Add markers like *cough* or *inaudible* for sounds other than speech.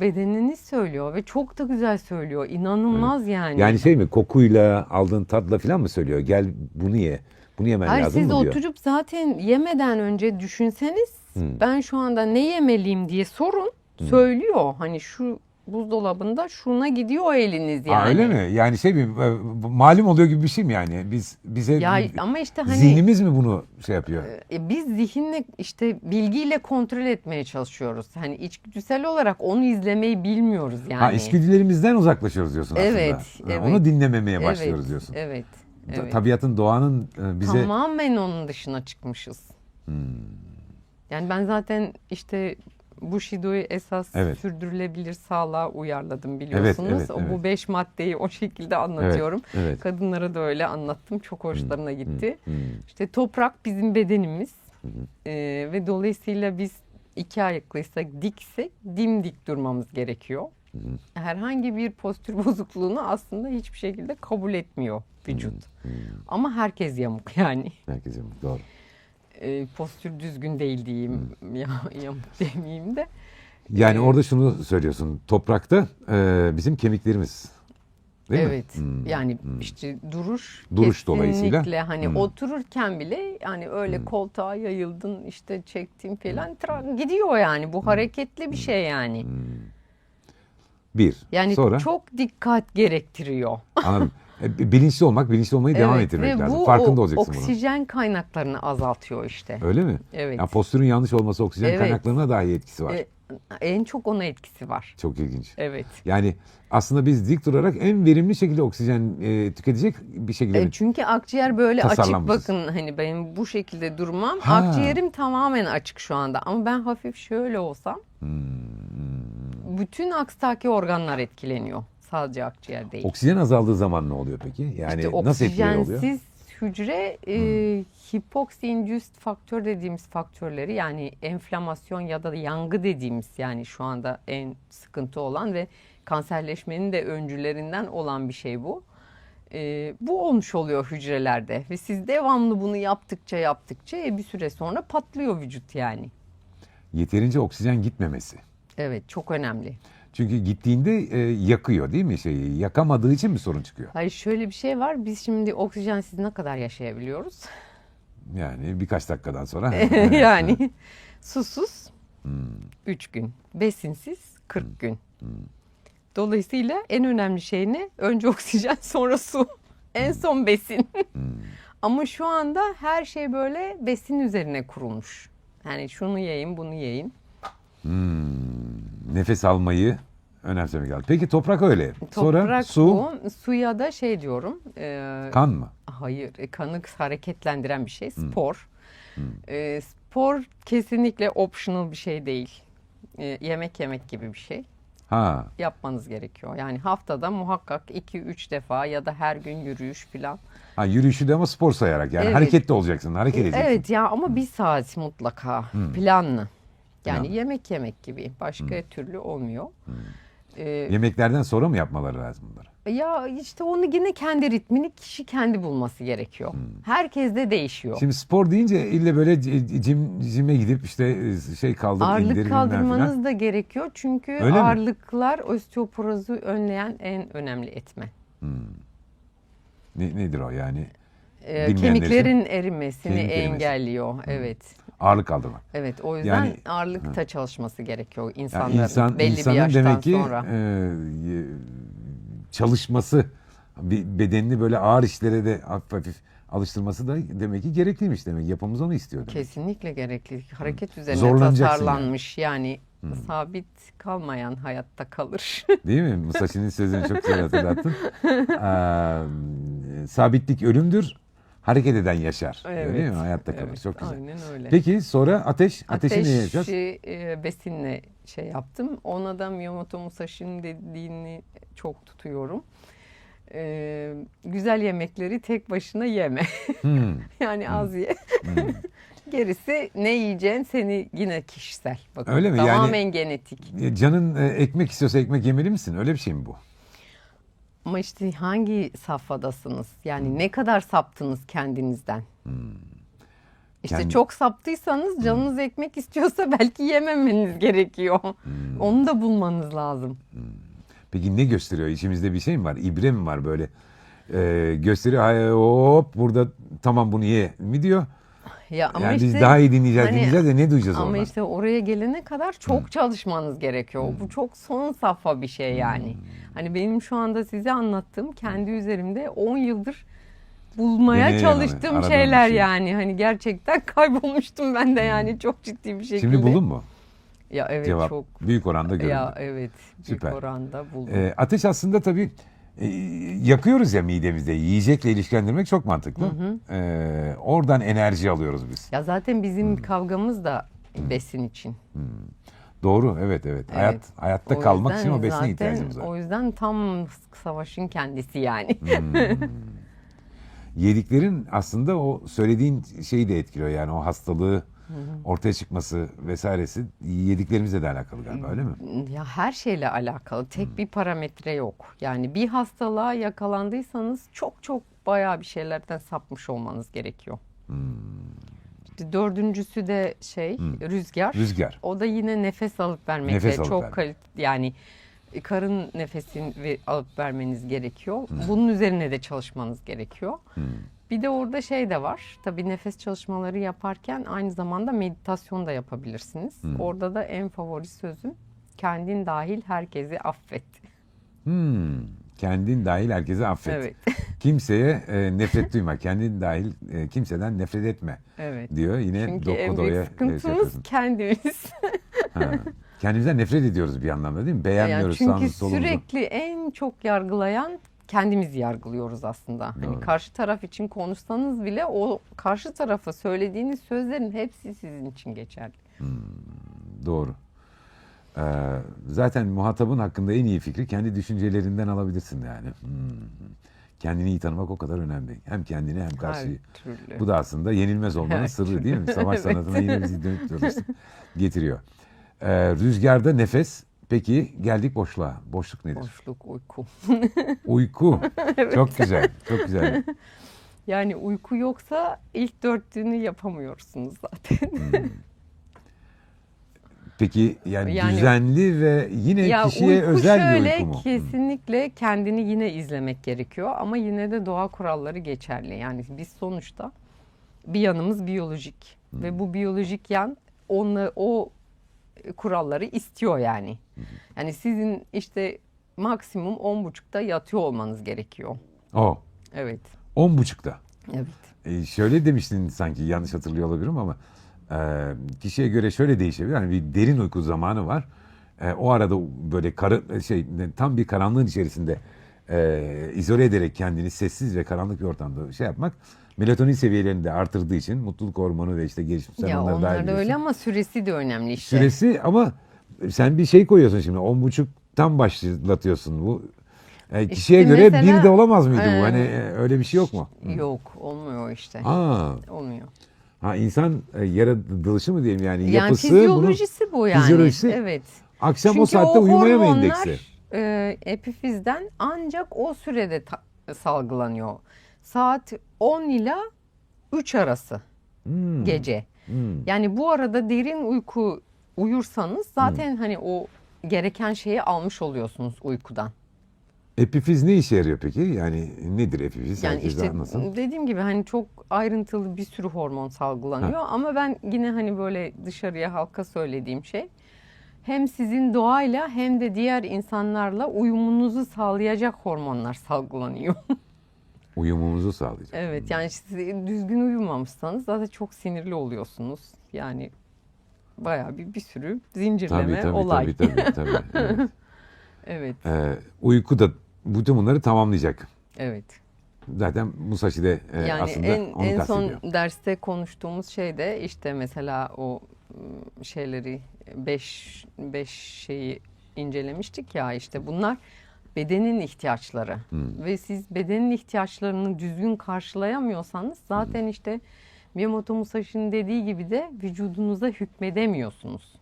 bedeniniz söylüyor ve çok da güzel söylüyor. İnanılmaz yani. Yani şey mi kokuyla aldığın tatla falan mı söylüyor? Gel bunu ye. Bunu yemen Hayır lazım siz mı diyor. oturup zaten yemeden önce düşünseniz ben şu anda ne yemeliyim diye sorun söylüyor. Hani şu buzdolabında şuna gidiyor eliniz yani. Aa, öyle mi? Yani şey mi? e, Malum oluyor gibi bir şey mi yani? Biz bize Ya ama işte hani zihnimiz mi bunu şey yapıyor? e, biz zihinle işte bilgiyle kontrol etmeye çalışıyoruz. Hani içgüdüsel olarak onu izlemeyi bilmiyoruz yani. Ha içgüdülerimizden uzaklaşıyoruz diyorsun Evet, aslında. Evet. Onu dinlememeye Evet, başlıyoruz diyorsun. Evet. Evet. Tabiatın, doğanın e, bize Tamamen onun dışına çıkmışız. Hmm. Yani ben zaten işte Bushido'yu esas Evet. sürdürülebilir sağlığa uyarladım biliyorsunuz. evet, O evet. Bu beş maddeyi o şekilde anlatıyorum. evet. Kadınlara da öyle anlattım. Çok hoşlarına gitti. Hmm. İşte toprak bizim bedenimiz. Ee, ve dolayısıyla biz iki ayaklıysak diksek dimdik durmamız gerekiyor. Herhangi bir postür *laughs* bozukluğunu aslında hiçbir şekilde kabul etmiyor vücut. Ama herkes yamuk yani. Herkesin doğru. Ee, postür düzgün değil diyeyim. Ya, yamuk demeyeyim de. Yani Ee, orada şunu söylüyorsun. Toprakta e, bizim kemiklerimiz. Değil mi? evet. Hmm. Yani işte duruş Duruş dolayısıyla. hani Hmm. otururken bile hani öyle koltuğa yayıldın işte çektin falan tra- gidiyor yani. Bu hareketli bir şey yani. Bir. Yani Hmm. Sonra çok dikkat gerektiriyor. anladım. *laughs* E, bilinçli olmak, bilinçli olmayı devam Evet, ettirmek ve lazım. bu Farkında o- olacaksın bunun. oksijen kaynaklarını azaltıyor işte. Öyle mi? Evet. Yani postürün yanlış olması oksijen Evet. kaynaklarına dahi etkisi var. E, en çok ona etkisi var. Çok ilginç. Evet. Yani aslında biz dik durarak en verimli şekilde oksijen e, tüketecek bir şekilde E, çünkü akciğer böyle açık bakın hani benim bu şekilde durmam. Ha. Akciğerim tamamen açık şu anda ama ben hafif şöyle olsam Hmm. bütün aksaki organlar etkileniyor. Sadece akciğer değil. Oksijen azaldığı zaman ne oluyor peki? Yani İşte nasıl etkileri oluyor? oksijensiz hücre e, hipoksi induced faktör dediğimiz faktörleri yani enflamasyon ya da yangı dediğimiz yani şu anda en sıkıntı olan ve kanserleşmenin de öncülerinden olan bir şey bu. E, bu olmuş oluyor hücrelerde ve siz devamlı bunu yaptıkça yaptıkça e, bir süre sonra patlıyor vücut yani. Yeterince oksijen gitmemesi. Evet çok önemli. Çünkü gittiğinde e, yakıyor değil mi şeyi? Yakamadığı için bir sorun çıkıyor. Hayır şöyle bir şey var biz şimdi oksijensiz ne kadar yaşayabiliyoruz? Yani birkaç dakikadan sonra. *laughs* yani *laughs* susuz Hmm. 3 gün, besinsiz 40 gün. Dolayısıyla en önemli şey ne? Önce *laughs* oksijen sonra su. En son besin. Ama şu anda her şey böyle besin üzerine kurulmuş. Yani şunu yiyin, bunu yiyin. Hmm, nefes almayı önemsemek lazım. Peki toprak öyle. Sonra Toprak su, bu. Suya da şey diyorum. e, kan mı? Hayır, e, kanı hareketlendiren bir şey. Spor. E, spor kesinlikle optional bir şey değil. E, yemek yemek gibi bir şey. Ha, yapmanız gerekiyor. Yani haftada muhakkak 2-3 defa ya da her gün yürüyüş falan. ha yürüyüşü de ama spor sayarak. Yani Evet. hareketli olacaksın, hareket edeceksin. Evet ya ama bir saat mutlaka planlı. Yani Plan. yemek yemek gibi. Başka türlü olmuyor. Ee, Yemeklerden sonra mı yapmaları lazım bunları? ya işte onu yine kendi ritmini kişi kendi bulması gerekiyor. Herkes de değişiyor. Şimdi spor deyince ille böyle cim, cime gidip işte e, şey kaldır, indir Ağırlık bilmem kaldırmanız filan. da gerekiyor. Çünkü Öyle mi? ağırlıklar osteoporozu önleyen en önemli etmen. Ne, nedir o yani? Ee, kemiklerin erimesini kemik erimesi. engelliyor. Evet. Ağırlık kaldırmak. Evet o yüzden Yani- ağırlıkta çalışması gerekiyor Yani insanların insan, belli insanın bir yaştan demek ki sonra. e, çalışması, bir bedenini böyle ağır işlere de hafif hafif alıştırması da demek ki gerekliymiş demek. Yapımız onu istiyor demek. Kesinlikle gerekli. Hareket üzerine Zorlanacaksın tasarlanmış yani, sabit kalmayan hayatta kalır. *laughs* Değil mi? Musashi'nin sözünü çok güzel hatırlattın. *laughs* Ee, sabitlik ölümdür, hareket eden yaşar. Öyle değil mi? Hayatta kalır. Evet, çok güzel. Aynen öyle. Peki sonra ateş, ateşi ne yapacağız? Ateşi e, besinle şey yaptım. Ona da Miyamoto Musashi'nin dediğini çok tutuyorum. E, güzel yemekleri tek başına yeme. *laughs* Hmm. yani az ye. *laughs* Gerisi ne yiyeceğin seni yine kişisel. Bakın, Öyle mi? Yani- Tamamen genetik. E, Canın e, ekmek istiyorsa ekmek yemeli misin? Öyle bir şey mi bu? Ama işte hangi safhadasınız? Yani ne kadar saptınız kendinizden? İşte Kendi- çok saptıysanız canınız ekmek istiyorsa *laughs* belki yememeniz gerekiyor. Hmm. Onu da bulmanız lazım. Peki ne gösteriyor? İçimizde bir şey mi var? İbre mi var böyle? Ee, gösteriyor hop burada tamam bunu ye mi diyor. Ya ama yani işte biz daha iyi dinleyeceğiz hani- dinleyeceğiz de ne duyacağız ama oradan? işte oraya gelene kadar çok çalışmanız gerekiyor. Bu çok son safha bir şey yani. Hani benim şu anda size anlattığım kendi üzerimde 10 yıldır bulmaya Deneye çalıştığım aradığım şeyler şey. yani. Hani gerçekten *laughs* kaybolmuştum ben de yani çok ciddi bir şekilde. Şimdi buldun mu? Ya evet Cevap çok. büyük oranda görüldü. Ya evet büyük Süper. oranda buldum. Ee, ateş aslında tabii yakıyoruz ya midemizde. Yiyecekle ilişkilendirmek çok mantıklı. Ee, oradan enerji alıyoruz biz. Ya zaten bizim Hmm. kavgamız da besin için. Doğru evet evet. Hayat Evet. hayatta O kalmak için o besine zaten- ihtiyacımız var. O yüzden tam savaşın kendisi yani. *laughs* Yediklerin aslında o söylediğin şeyi de etkiliyor yani o hastalığı ortaya çıkması vesairesi yediklerimizle de alakalı galiba öyle mi? Ya her şeyle alakalı tek bir parametre yok. Yani bir hastalığa yakalandıysanız çok çok bayağı bir şeylerden sapmış olmanız gerekiyor. İşte dördüncüsü de şey rüzgar. Rüzgar. O da yine nefes alıp vermekle Nefes alıp çok kalit yani karın nefesin ve alıp vermeniz gerekiyor. Bunun üzerine de çalışmanız gerekiyor. Bir de orada şey de var. Tabii nefes çalışmaları yaparken aynı zamanda meditasyon da yapabilirsiniz. Orada da en favori sözüm kendin dahil herkesi affet. Hmm. Kendin dahil herkese affet. Evet. *laughs* Kimseye e, nefret duyma. Kendin dahil e, kimseden nefret etme Evet. diyor. Yine Çünkü en Dokudo'ya büyük e, sıkıntımız yapıyorsun. kendimiz. *laughs* Ha. Kendimizden nefret ediyoruz bir anlamda değil mi? Yani Beğenmiyoruz çünkü sağımızı solumuzu. sürekli en çok yargılayan kendimizi yargılıyoruz aslında. Doğru. Hani karşı taraf için konuşsanız bile o karşı tarafa söylediğiniz sözlerin hepsi sizin için geçerli. Doğru. Ee, zaten muhatabın hakkında en iyi fikri kendi düşüncelerinden alabilirsin yani. Hmm. Kendini iyi tanımak o kadar önemli. Hem kendini hem karşıyı. Türlü. Bu da aslında yenilmez olmanın Her sırrı değil mi? Savaş *laughs* Evet. sanatına yine bizi dönüp getiriyor. Ee, rüzgarda nefes. Peki geldik boşluğa. Boşluk nedir? Boşluk, uyku. *laughs* Uyku. *laughs* Çok güzel. Çok güzel. *laughs* Yani uyku yoksa ilk dörtlüğünü yapamıyorsunuz zaten. Peki yani, Yani- düzenli ve yine ya kişiye uyku özel şöyle bir uyku mu? kesinlikle kendini yine izlemek gerekiyor ama yine de doğa kuralları geçerli. Yani biz sonuçta bir yanımız biyolojik ve bu biyolojik yan onla, o kuralları istiyor yani. Yani sizin işte maksimum 10.30'da yatıyor olmanız gerekiyor. O. Evet. On buçukta. Evet. E, şöyle demiştin sanki yanlış hatırlıyor olabilirim ama e, kişiye göre şöyle değişebilir. Yani bir derin uyku zamanı var. E, o arada böyle karı, şey tam bir karanlığın içerisinde e, izole ederek kendini sessiz ve karanlık bir ortamda şey yapmak melatonin seviyelerini de artırdığı için mutluluk hormonu ve işte gelişimsel Ya dahil onlar da öyle ama süresi de önemli işte. Süresi ama sen bir şey koyuyorsun şimdi. On buçuktan başlatıyorsun bu. E, kişiye İşte göre mesela- bir de olamaz mıydı bu? Ee, Hani e, öyle bir şey yok mu? Yok olmuyor işte. Aa, Olmuyor. ha insan e, yaratılışı mı diyeyim yani, Yani yapısı fizyolojisi bu yani. fizyolojisi- Evet. Akşam Çünkü o saatte uyumaya mı endeksli? e, epifizden ancak o sürede ta- salgılanıyor. Saat 10 ila 3 arası Hmm, gece. hmm. Yani bu arada derin uyku uyursanız zaten hani o gereken şeyi almış oluyorsunuz uykudan. Epifiz ne işe yarıyor peki? Yani nedir epifiz? Yani Herkes işte anlasın. dediğim gibi hani çok ayrıntılı bir sürü hormon salgılanıyor ama ben yine hani böyle dışarıya halka söylediğim şey hem sizin doğayla hem de diğer insanlarla uyumunuzu sağlayacak hormonlar salgılanıyor. *laughs* Uyumumuzu sağlayacak. evet yani siz düzgün uyumamışsanız zaten çok sinirli oluyorsunuz. Yani bayağı bir, bir sürü zincirleme Tabii tabii, olay. tabii tabii *laughs* tabii. Evet. evet, Ee, uyku da bütün bunları tamamlayacak. evet. Zaten Musashi de e, Yani aslında en, onu en son derste konuştuğumuz şey de işte mesela o ım, şeyleri beş, beş şeyi incelemiştik ya işte bunlar bedenin ihtiyaçları Hmm. ve siz bedenin ihtiyaçlarını düzgün karşılayamıyorsanız zaten işte Miyamoto Musashi'nin dediği gibi de vücudunuza hükmedemiyorsunuz.